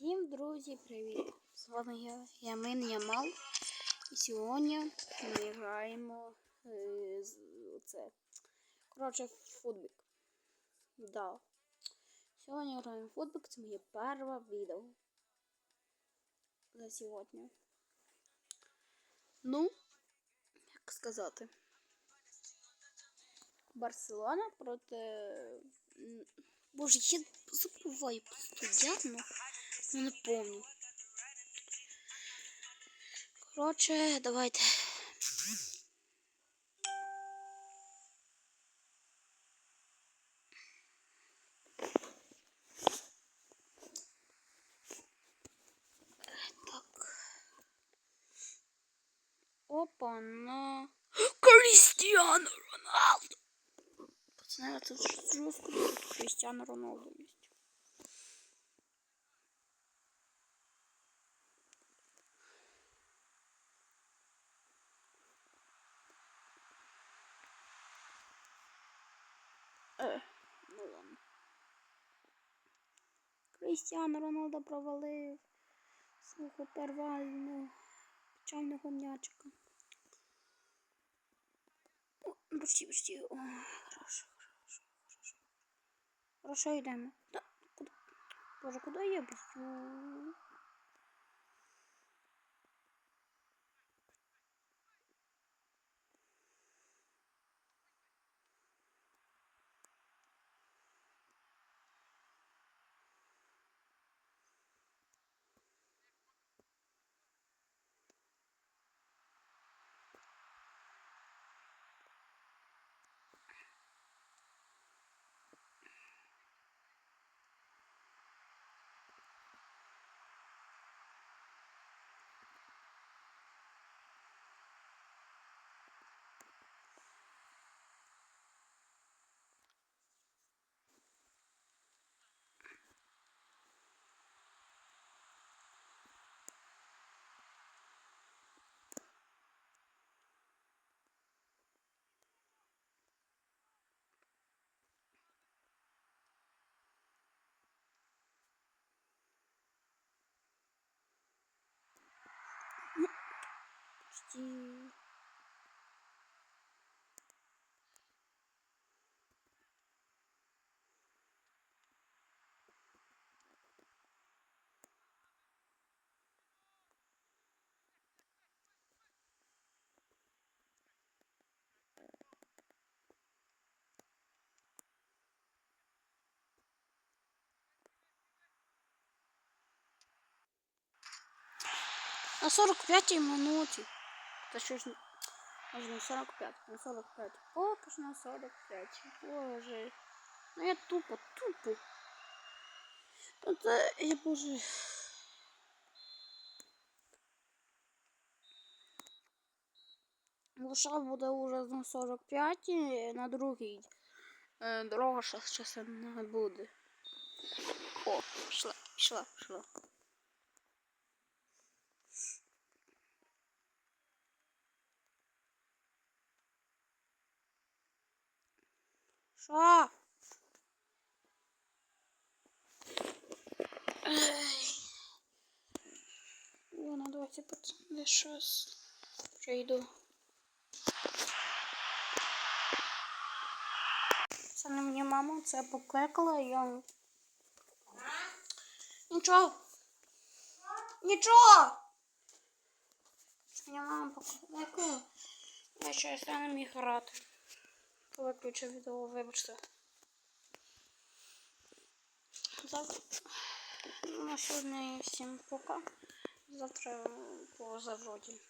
Всім друзі, привіт! З вами я, Ямин Ямал. І сьогодні ми граємо е, з, оце. Коротше, футбік. Да. Сьогодні граємо футбік, це моє перше відео. За сьогодні. Ну, як сказати. Барселона проти. Боже, я забуваю постоянно. Ну, не помню. Коротше, давайте. Так. Опа, на. Кристиану Роналду! Пацаны, это жестко Кристиану Роналду есть. Е, ну ладно. Крістіану Роналдо провалив свого первального печального м'ячика. О, почти, почти. О, хорошо, хорошо, хорошо. Хорошо, йдемо. Да, куди? Боже, куди я б'ю? Почти. На 45-й минуті. Та що ж, може на 45, на 45. Поки ж на 45. Боже. Ну я тупо, тупо. Ну це, я боже. Лише буде уже на 45 і на другій. Е, Дорога щас, щас не буде. О, пішла, пішла, пішла. Що? Ладно, давайте пацаны щас прийду. Це не мені мама це покликала, я. Нічого. Це мені мама покликала. Я щось не міг грати. Виключив відео, вибачте. Так, Ну, на сьогодні всім пока. Завтра по завроді.